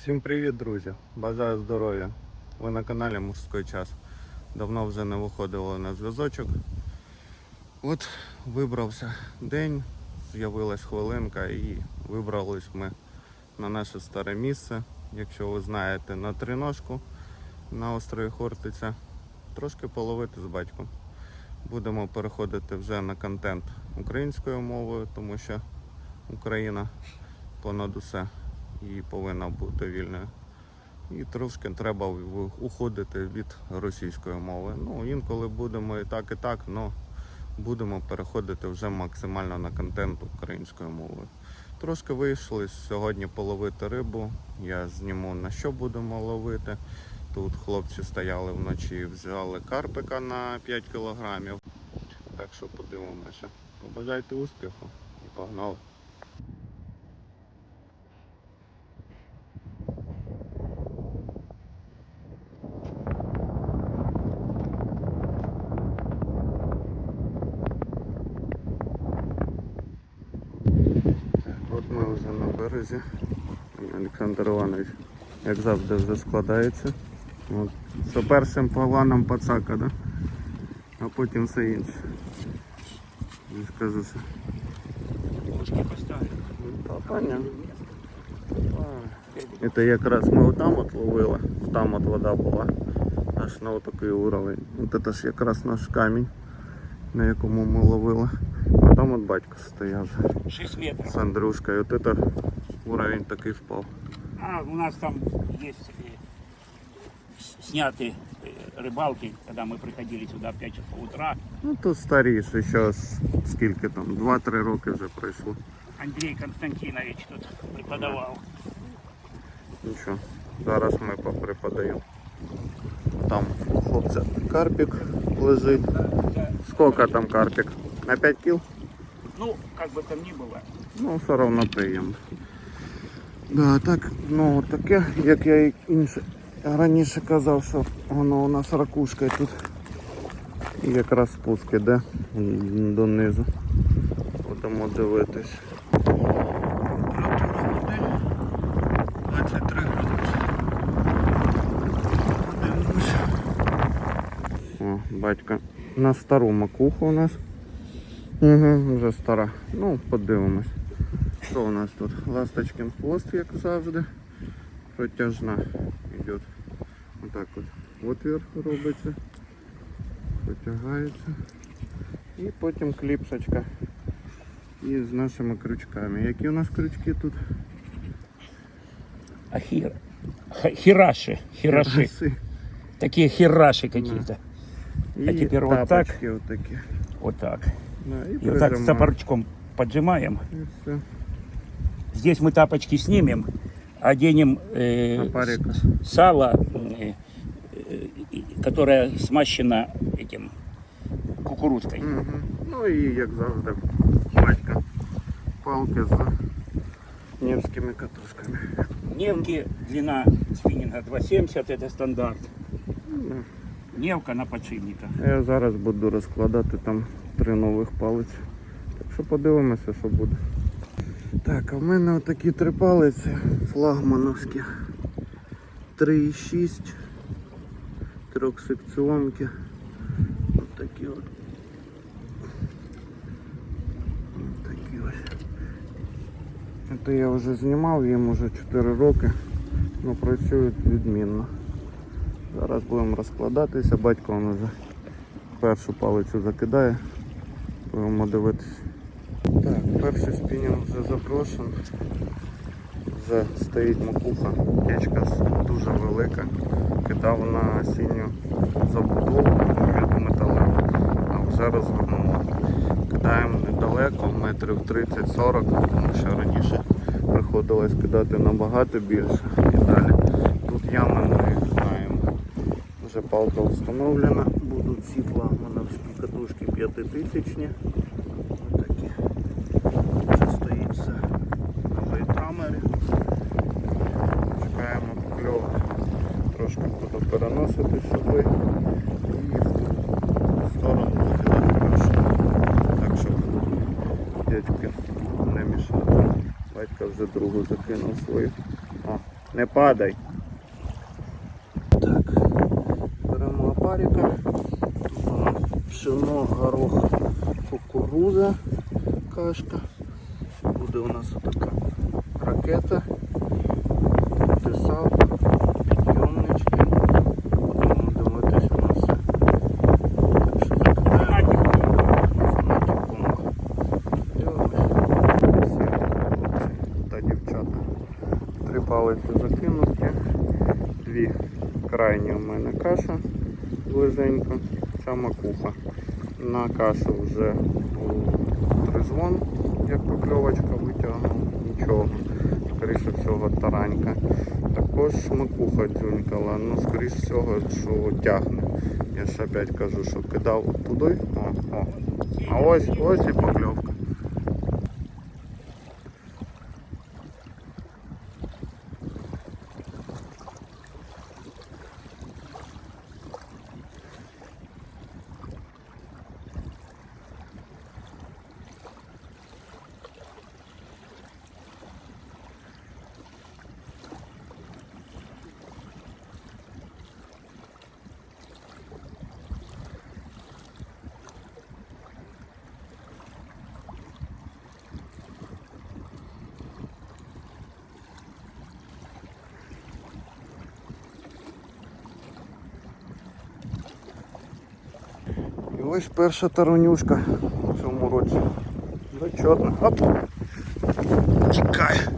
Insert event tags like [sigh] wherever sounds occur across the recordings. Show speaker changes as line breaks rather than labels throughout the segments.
Всім привіт, друзі! Бажаю здоров'я! Ви на каналі Мужський час. Давно вже не виходило на зв'язочок. От вибрався день, з'явилась хвилинка і вибрались ми на наше старе місце. Якщо ви знаєте, на триножку на острові Хортиця. Трошки половити з батьком. Будемо переходити вже на контент українською мовою, тому що Україна понад усе і повинна бути вільною. І трошки треба уходити від російської мови. Ну, інколи будемо і так, і так, але будемо переходити вже максимально на контент українською мовою. Трошки вийшли сьогодні половити рибу. Я зніму на що будемо ловити. Тут хлопці стояли вночі, взяли карпика на 5 кілограмів. Так що подивимося. Побажайте успіху і погнали. Ми вже на березі. Олександр Іванович, як завжди, вже складається. От. Що першим планом пацака, да? а потім все інше. Не скажу, що.
Ложки поставили.
Ну, та, понятно. Это якраз ми отам от ловили, там от вода була, аж на отакий уровень. От это ж якраз наш камінь, на якому ми ловили. А там от батько стояв вже
6 метров.
з Андрюшкою. От это уровень такий впав.
А, у нас там есть э, с- сняты э, рыбалки, когда мы приходили сюда в 5 часов утра.
Ну тут старіше, що ж скільки там, 2-3 роки вже пройшло.
Андрей Константинович тут преподавал.
Нічого, зараз ми поприпадаємо. Там у хлопця карпік лежить. Скільки там карпік? На 5 кіл?
Ну, как бы там ни было,
Ну, все одно приємно. Да, так, ну таке, як я і інше раніше казав, що воно у нас ракушка і тут і якраз спуск іде донизу. Будемо дивитись. Температура води 23 градуси. Подивимось. О, батька на стару макуху у нас. Угу, вже стара. Ну, подивимось. Що у нас тут? Ласточкин хвост, як завжди. Протяжна йде. Отак от. Отвір робиться. Протягається. І потім кліпсочка. І з нашими крючками. Які у нас крючки тут?
а хир... х- хираши, хираши,
Краси.
такие хираши какие-то.
І
А тепер от так.
тапочки отакі.
Вот так.
Да, і
И вот так с
прижимаємо.
топорчком поджимаем.
І все.
Здесь мы тапочки снимем, оденем э,
На парика.
с- сало, э, э, и- которое смащено этим кукурузкой.
Мгм. Ну і як завжди, батька. Палки з невськими катушками.
Невки, длина спиннинга 2,70, это стандарт.
Ну,
Невка на подшипниках.
Я зараз буду розкладати там три нових палиці. Так що подивимося, що буде. Так, а в мене отакі три палиці флагмановські. 3,6 трьохсекціонки. Ось такі от. Ось такі ось. Це я вже знімав, їм уже 4 роки, але працюють відмінно. Зараз будемо розкладатися, батько він вже першу палицю закидає. Будемо дивитися. Так, перший спінінг вже запрошений. Вже стоїть макуха, печка дуже велика. Кидав на осінню забудову від металеву, а вже розгорнула. Кидаємо недалеко, метрів 30-40, тому що раніше приходилось кидати набагато більше. І далі тут ями ми знаємо. Вже палка встановлена. Будуть ці флагмановські катушки п'ятитисячні. Отакі. Вже стоїть на вейтамері. Чекаємо покльовок. Трошки буду переносити сюди і в сторону закидати першу. Так, щоб дядьки не мішати. Батько вже другу закинув свою. А, Не падай. Так. Беремо опарика. Тут у нас пшено, горох, кукуруза, кашка. Буде у нас така ракета. Тут підйомнички. Будемо дивитися на все. Так та дівчата. Три палиці закинуті. Дві крайні у мене каша близенько. Ця макуха. На кашу вже був тризвон, як покльовочка витягнув, нічого. Скоріше всього таранька. Також макуха дзюнькала, ну скоріш всього, що тягне. Я ж опять кажу, що кидав туди. О, о. А ось ось і покльовка. І ось перша таронюшка в цьому році. Зачетна. Оп! Тікає.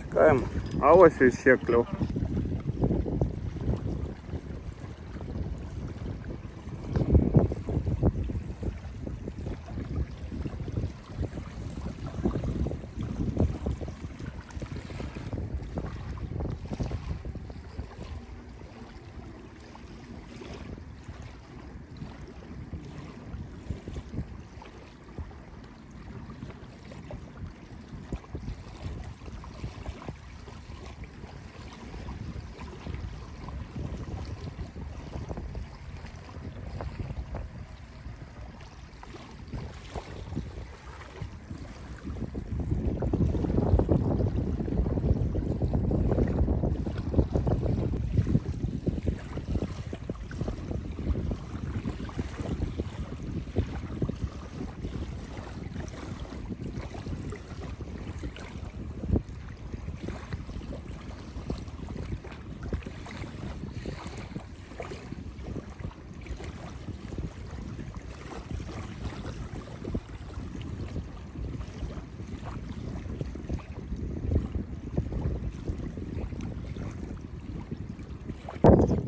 Чекаємо. А ось ще кльов.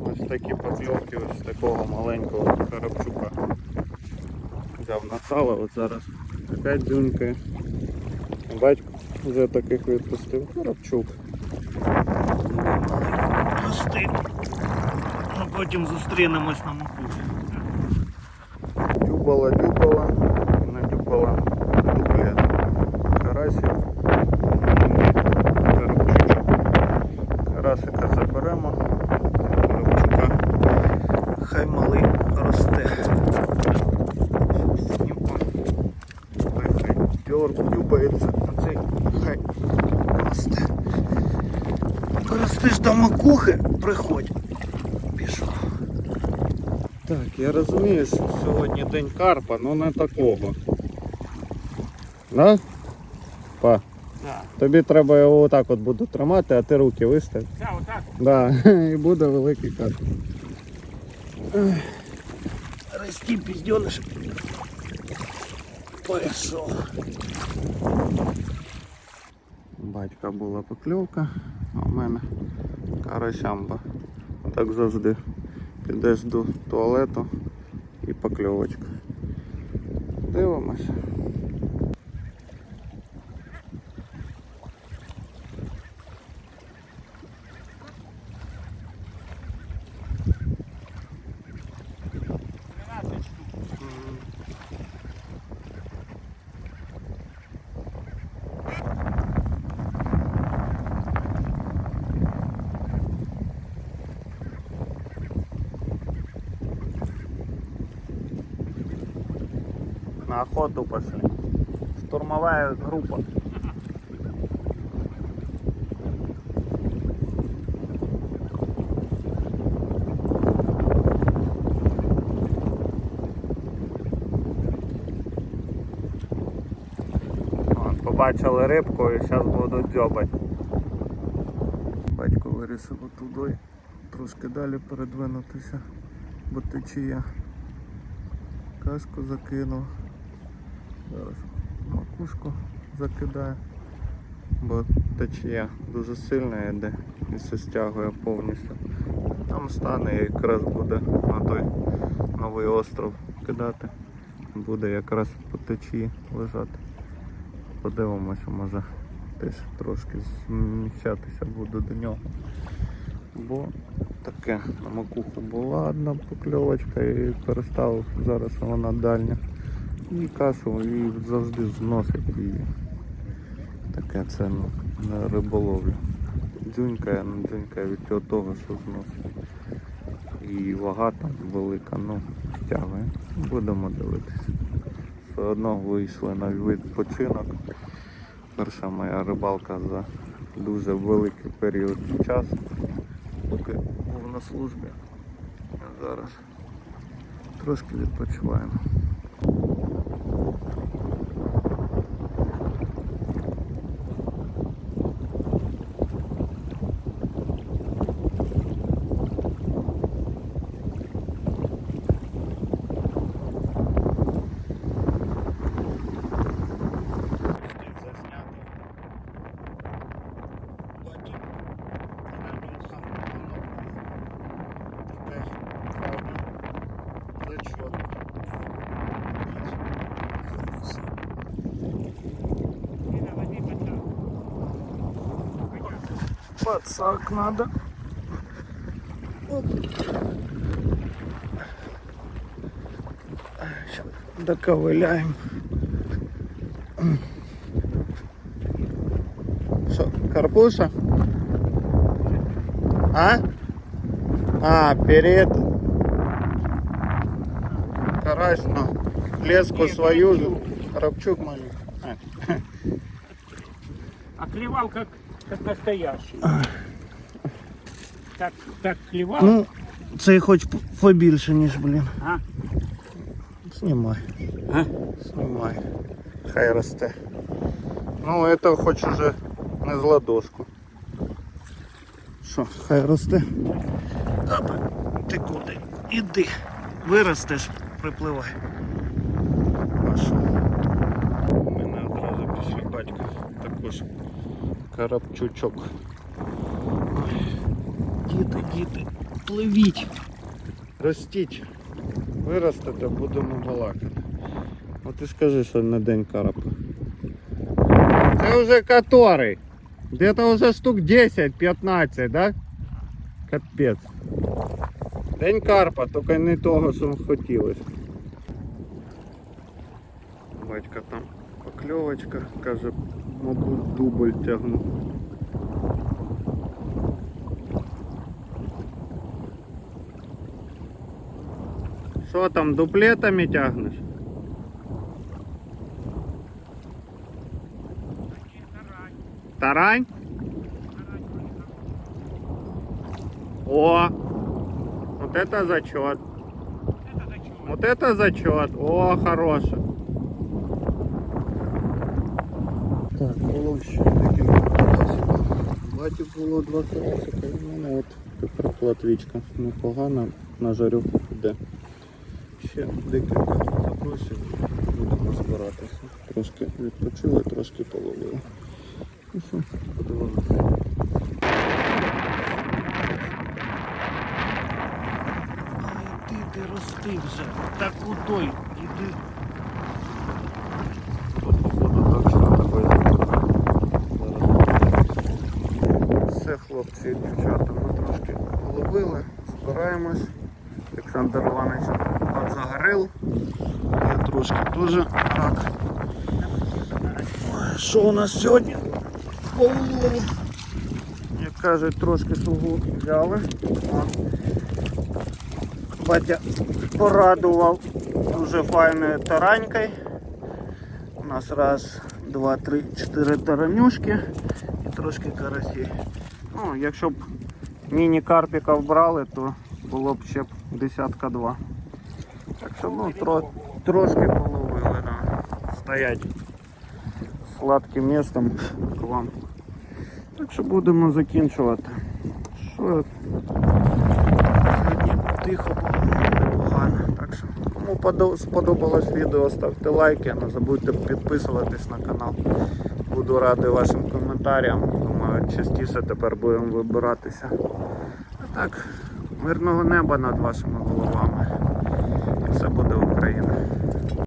Ось такі покльовки ось такого маленького коробчука. Взяв на сало, от зараз опять дзюнькає. Батько вже таких відпустив. Коробчук. Пусти. Ну, потім зустрінемось на макуші. Дюбала, дюбала, надюбала. Карасик. Коробчучок. Карасика заберемо. Коробчука. Хай малий росте. Опа. Хай хай дьор, дюбається. Цей хай росте. Ростиш до макухи, приходь. Пішов. Так, я розумію, що сьогодні день карпа, але не такого. Да? Па.
Да.
Тобі треба його отак от буду тримати, а ти руки вистав.
Да, вот так.
Да, [laughs] і буде великий карп. Рости, піздьониш. Пішов. Батька була покльовка, а в мене карасямба. Так завжди. Підеш до туалету і покльовочка. Дивимося. На охоту пошли. Штурмовая группа. Побачили рибку і зараз будуть дзьобати. Батько вирішив туди трошки далі передвинутися, бо течія. Кашку закинув. Зараз макушку закидає. Бо течія дуже сильна йде і все стягує повністю. Там стане і якраз буде на той новий остров кидати. Буде якраз по течії лежати. Подивимося, може теж трошки зміщатися буду до нього. Бо таке на макуху була одна покльовочка і перестав зараз вона дальня. І кашу і завжди зносить її. Таке це ну, на риболовлю. Дзюнькає, ну дзюнькає від того, що зносить. І вага там велика, ну, стягує. Будемо дивитися. Все одно вийшли на відпочинок. Перша моя рибалка за дуже великий період часу, поки був на службі. Зараз трошки відпочиваємо. Подсак надо. Сейчас доковыляем. Что, карпуша? А? А, перед. Карась, ну, леску свою же. Рабчук маленький. А,
А клевал как, как настоящий. Так, так клевал.
Ну, цей хоч побільше, ніж, блін.
а?
Знімай.
А?
Знімай. Хай росте. Ну, это хоч уже не з ладошку. Що, хай росте. Опа, ти куди? Іди. Виростеш, припливай. карапчучок. Ой. Діти, діти, пливіть. Ростіть. Виростете, будемо балакати. Ну ти скажи, що на день карапа. Це вже который? Где-то вже штук 10-15, да? Капець. День карпа, тільки не того, що хотілося. Батька там покльовочка, каже, мабуть, дубль тягну. Що там, дуплетами тягнеш? Тарань? О! Вот это зачет. Вот это зачет. О, хороший. Так, було ще декілька карасиків. Баті було два карасика, і в мене от тепер платвічка. Непогана, на жарюху піде. Ще декілька запросів, будемо збиратися. Трошки відпочили, трошки половили. Ну що, подивимося. Ай, ти рости вже. Так куди? Іди. Походу так що такої Все, хлопці і дівчата, ми трошки половили, збираємось. Олександр Іванович загорив. Трошки теж рак. Що у нас сьогодні? По улову. Як кажуть, трошки сугу взяли. Батя порадував дуже файною таранькою. У нас раз, два, три, чотири таранюшки і трошки карасі. Ну, якщо б міні-карпіка брали, то було б ще б десятка два. Так що ну, тро, трошки. Стоять. сладким містом к вам. Так що будемо закінчувати. Що сьогодні тихо непогано. Так що, кому подо- сподобалось відео, ставте лайки, не забудьте підписуватись на канал. Буду радий вашим коментарям. Думаю, частіше тепер будемо вибиратися. А так, мирного неба над вашими головами. І все буде Україна.